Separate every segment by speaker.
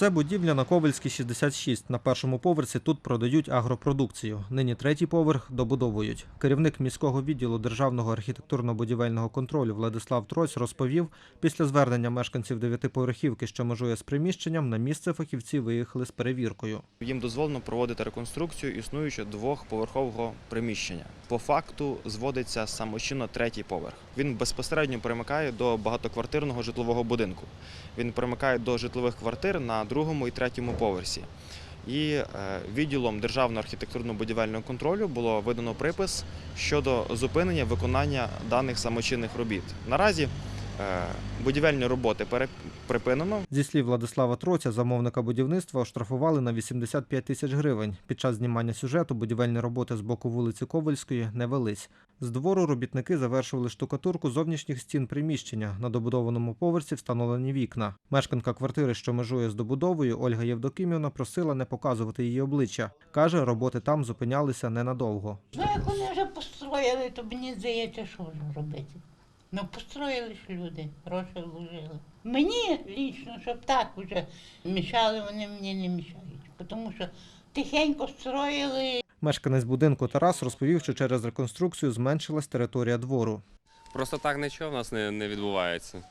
Speaker 1: Це будівля на Ковальській 66. На першому поверсі тут продають агропродукцію. Нині третій поверх добудовують. Керівник міського відділу державного архітектурно-будівельного контролю Владислав Троць розповів, після звернення мешканців дев'ятиповерхівки, що межує з приміщенням, на місце фахівці виїхали з перевіркою.
Speaker 2: Їм дозволено проводити реконструкцію існуючого двохповерхового приміщення. По факту зводиться самочинно третій поверх. Він безпосередньо примикає до багатоквартирного житлового будинку. Він примикає до житлових квартир на другому і третьому поверсі. І е, відділом державного архітектурно-будівельного контролю було видано припис щодо зупинення виконання даних самочинних робіт. Наразі будівельні роботи припинено.
Speaker 1: Зі слів Владислава Троця, замовника будівництва оштрафували на 85 тисяч гривень. Під час знімання сюжету будівельні роботи з боку вулиці Ковальської не велись. З двору робітники завершували штукатурку зовнішніх стін приміщення. На добудованому поверсі встановлені вікна. Мешканка квартири, що межує з добудовою, Ольга Євдокимівна просила не показувати її обличчя. Каже, роботи там зупинялися ненадовго.
Speaker 3: Ну, як вони вже построїли, то мені здається, що вже робити. Ну, построїли ж люди, гроші вложили. Мені лічно, щоб так вже мішали, вони мені не мішають. Тому що тихенько строїли,
Speaker 1: Мешканець будинку Тарас розповів, що через реконструкцію зменшилась територія двору.
Speaker 4: Просто так нічого в нас не, не відбувається.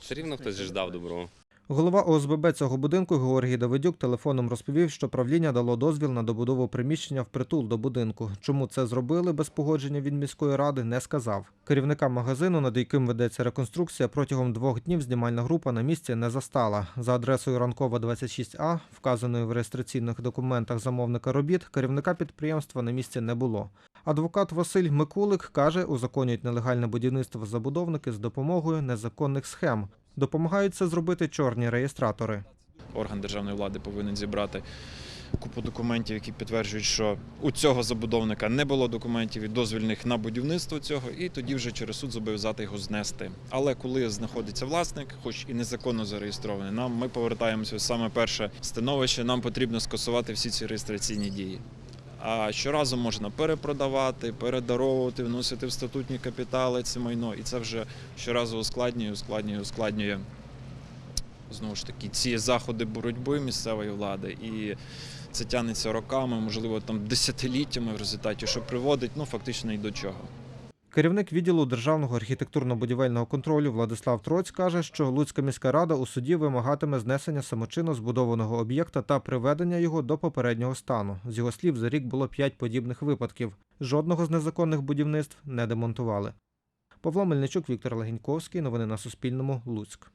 Speaker 4: Все рівно хтось ждав добро.
Speaker 1: Голова ОСББ цього будинку Георгій Давидюк телефоном розповів, що правління дало дозвіл на добудову приміщення впритул до будинку. Чому це зробили без погодження від міської ради, не сказав. Керівника магазину, над яким ведеться реконструкція, протягом двох днів знімальна група на місці не застала. За адресою Ранкова 26А, вказаною в реєстраційних документах замовника робіт, керівника підприємства на місці не було. Адвокат Василь Микулик каже, узаконюють нелегальне будівництво забудовники з допомогою незаконних схем. Допомагають це зробити чорні реєстратори.
Speaker 5: орган державної влади повинен зібрати купу документів, які підтверджують, що у цього забудовника не було документів і дозвільних на будівництво цього, і тоді вже через суд зобов'язати його знести. Але коли знаходиться власник, хоч і незаконно зареєстрований, нам ми повертаємося саме перше становище. Нам потрібно скасувати всі ці реєстраційні дії. А щоразу можна перепродавати, передаровувати, вносити в статутні капітали це майно, і це вже щоразу ускладнює, ускладнює, ускладнює знову ж таки ці заходи боротьби місцевої влади, і це тягнеться роками, можливо, там десятиліттями в результаті, що приводить ну фактично і до чого.
Speaker 1: Керівник відділу державного архітектурно-будівельного контролю Владислав Троць каже, що Луцька міська рада у суді вимагатиме знесення самочинно збудованого об'єкта та приведення його до попереднього стану. З його слів, за рік було п'ять подібних випадків. Жодного з незаконних будівництв не демонтували. Павло Мельничук, Віктор Легіньковський. Новини на Суспільному. Луцьк.